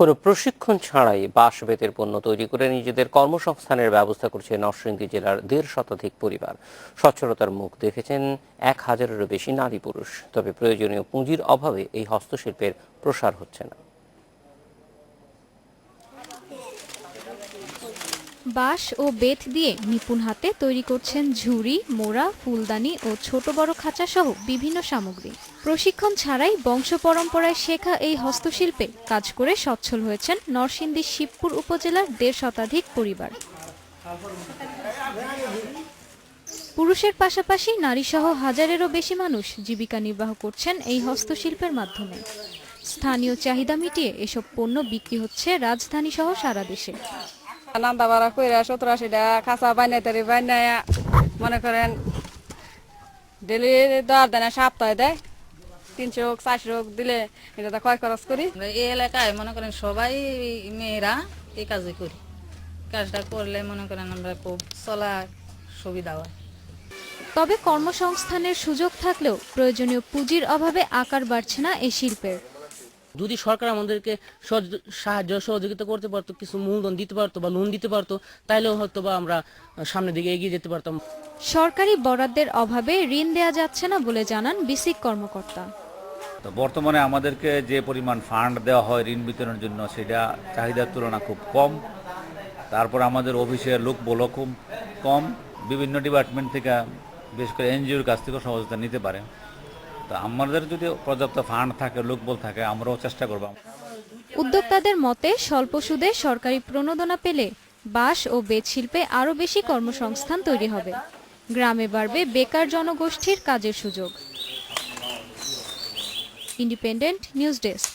কোনো প্রশিক্ষণ ছাড়াই বাঁশ বেতের পণ্য তৈরি করে নিজেদের কর্মসংস্থানের ব্যবস্থা করছে নরসিংদী জেলার দেড় শতাধিক পরিবার। সচ্ছলতার মুখ দেখেছেন এক হাজারেরও বেশি নারী পুরুষ। তবে প্রয়োজনীয় পুঁজির অভাবে এই হস্তশিল্পের প্রসার হচ্ছে না। বাঁশ ও বেত দিয়ে নিপুণ হাতে তৈরি করছেন ঝুড়ি, মোড়া, ফুলদানি ও ছোট বড় খাঁচা সহ বিভিন্ন সামগ্রী। প্রশিক্ষণ ছাড়াই বংশ পরম্পরায় শেখা এই হস্তশিল্পে কাজ করে সচ্ছল হয়েছেন নরসিংদীর শিবপুর উপজেলার দেড় শতাধিক পরিবার। পুরুষের পাশাপাশি নারীসহ হাজারেরও বেশি মানুষ জীবিকা নির্বাহ করছেন এই হস্তশিল্পের মাধ্যমে। স্থানীয় চাহিদা মিটিয়ে এসব পণ্য বিক্রি হচ্ছে রাজধানী সহ সারা দেশে। নান্দা বাড়া কইরা সত্তর আশিটা খাঁচা বানাই তারি বানাই মনে করেন ডেলি দর দেয় না সপ্তাহে দেয়। তিনশো হোক চারশো হোক দিলে এটা তো কয় খরচ করি। এই এলাকায় মনে করেন সবাই মেয়েরা এই কাজই করি। কাজটা করলে মনে করেন আমরা খুব চলা সুবিধা হয়। তবে কর্মসংস্থানের সুযোগ থাকলেও প্রয়োজনীয় পুঁজির অভাবে আকার বাড়ছে না এই শিল্পের। যদি সরকার আমাদেরকে সাহায্য সহযোগিতা করতে পারতো কিছু মূলধন দিতে পারতো বা লোন দিতে পারতো তাইলেও হয়তো বা আমরা সামনের দিকে এগিয়ে যেতে পারতাম। সরকারি বরাদ্দের অভাবে ঋণ দেয়া যাচ্ছে না বলে জানান বিসিক কর্মকর্তা। তো বর্তমানে আমাদেরকে যে পরিমাণ ফান্ড দেওয়া হয় ঋণ বিতরণের জন্য সেটা চাহিদার তুলনা খুব কম। তারপর আমাদের অফিসের লোক বলো খুব কম। বিভিন্ন ডিপার্টমেন্ট থেকে বিশেষ করে এনজিওর কাছ থেকেও সহযোগিতা নিতে পারে। তো আমাদের যদি পর্যাপ্ত ফান্ড থাকে, লোকবল থাকে, আমরাও চেষ্টা করব। উদ্যোক্তাদের মতে, স্বল্প সুদে সরকারি প্রণোদনা পেলে বাঁশ ও বেত শিল্পে আরও বেশি কর্মসংস্থান তৈরি হবে। গ্রামে বাড়বে বেকার জনগোষ্ঠীর কাজের সুযোগ। Independent news desk.